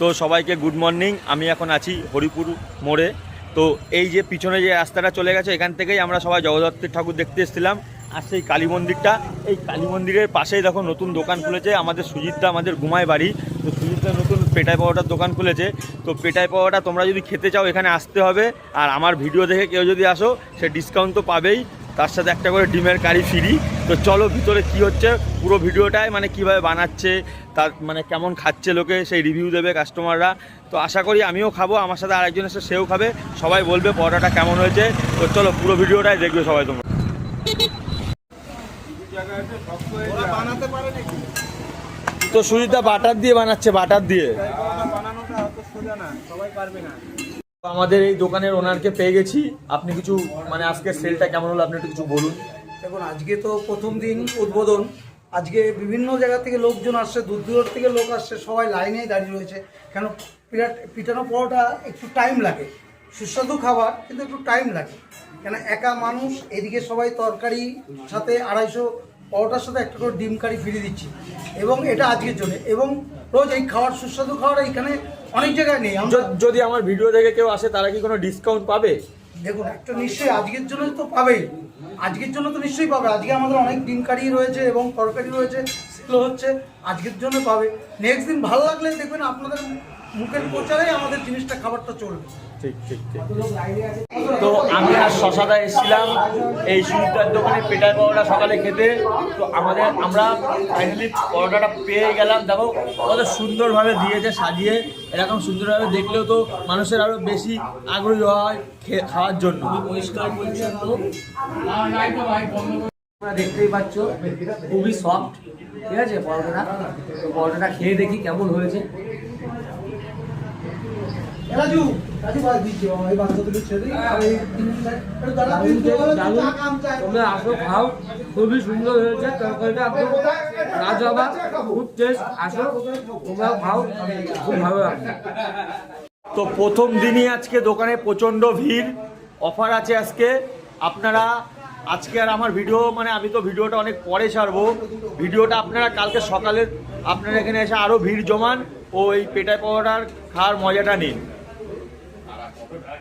তো সবাইকে good morning আমি এখন আছি হরিপুর মোড়ে। তো এই যে পিছনে যে রাস্তাটা চলে গেছে, এখান থেকেই আমরা সবাই জগদ্ধাত্রী ঠাকুর দেখতে এসেছিলাম। আর সেই কালী মন্দিরটা, এই কালী মন্দিরের পাশেই দেখো নতুন দোকান খুলেছে। আমাদের সুজিতদা, আমাদের ঘুমায় বাড়ি। তো সুজিতদা নতুন পেটাই পাওয়াটার দোকান খুলেছে। তো পেটাই পাওয়াটা তোমরা যদি খেতে চাও, এখানে আসতে হবে। আর আমার ভিডিও দেখে কেউ যদি আসো, সে ডিসকাউন্ট তো পাবেই। তার সাথে একটা করে ডিমের কারি ফ্রি তো চলো ভিতরে কি হচ্ছে, পুরো ভিডিওটাই মানে কীভাবে বানাচ্ছে, তার মানে কেমন খাচ্ছে লোকে, সেই রিভিউ দেবে কাস্টমাররা তো আশা করি আমিও খাব, আমার সাথে আরেকজন এসে সেও খাবে, সবাই বলবে পরোটাটা কেমন হয়েছে। তো চলো পুরো ভিডিওটাই দেখবে সবাই তোমরা। তো সুজিতা বাটার দিয়ে বানাচ্ছে, বাটার দিয়ে। না, সবাই পারবে না। আমাদের এই দোকানের ওনারকে পেয়ে গেছি। আপনি কিছু মানে আজকে সেলটা কেমন হলো, আপনি একটু কিছু বলুন। দেখুন, আজকে তো প্রথম দিন উদ্বোধন। আজকে বিভিন্ন জায়গা থেকে লোকজন আসছে, দূর দূর থেকে লোক আসছে, সবাই লাইনেই দাঁড়িয়ে রয়েছে। কেন, পিঠা, পিঠানো পরোটা একটু টাইম লাগে। সুস্বাদু খাবার, কিন্তু একটু টাইম লাগে। কেন, একা মানুষ, এদিকে সবাই তরকারি সাথে আড়াইশো, পরোটার সাথে একটা করে ডিম কারি ফিরিয়ে দিচ্ছি। এবং এটা আজকের জন্য। এবং রোজ এই খাওয়ার সুস্বাদু খাওয়ার এখানে অনেক জায়গায় নেই। যদি আমার ভিডিও দেখে কেউ আসে তারা কি কোনো ডিসকাউন্ট পাবে? দেখুন একটা নিশ্চয়ই আজকের জন্য তো পাবেই। আজকের জন্য তো নিশ্চয়ই পাবে। আজকে আমাদের অনেক ডিম কারি রয়েছে এবং তরকারি রয়েছে সেগুলো হচ্ছে আজকের জন্য পাবে। নেক্সট দিন ভালো লাগলে দেখবেন আপনাদের মুখের প্রচারে আমাদের জিনিসটা খাবারটা চলবে। ঠিক ঠিক ঠিক। তো আমি আর শশাদা এসেছিলাম এই সুমিতার দোকানে পেটাই পাওয়াটা সকালে খেতে। তো আমাদের আমরা ফাইনালি পরোটাটা পেয়ে গেলাম। দেখো কত সুন্দরভাবে দিয়েছে সাজিয়ে। এরকম সুন্দরভাবে দেখলেও তো মানুষের আরও বেশি আগ্রহী হয় খাওয়ার জন্য। পরিষ্কার পরিচ্ছন্ন। দেখতেই পাচ্ছ খুবই সফট ঠিক আছে পরোটাটা? তো পরোটাটা খেয়ে দেখি কেমন হয়েছে। রাজু রাজু ভাই দিচ্ছি বাবা, এই ছেড়ে দিই। তোমরা আসো খাও। খুবই সুন্দর হয়েছে তরকারিটা একদম লাজবাব খুব টেস্ট আসো। তোমরাও খাও খুব ভালো লাগবে। তো প্রথম দিনই আজকে দোকানে প্রচণ্ড ভিড়। অফার আছে আজকে। আপনারা আজকে আর আমার ভিডিও মানে আমি তো ভিডিওটা অনেক পরে ছাড়বো। ভিডিওটা আপনারা কালকে সকালে আপনারা এখানে এসে আরও ভিড় জমান। ও এই পেটাই পাওয়াটার খাওয়ার মজাটা নিন।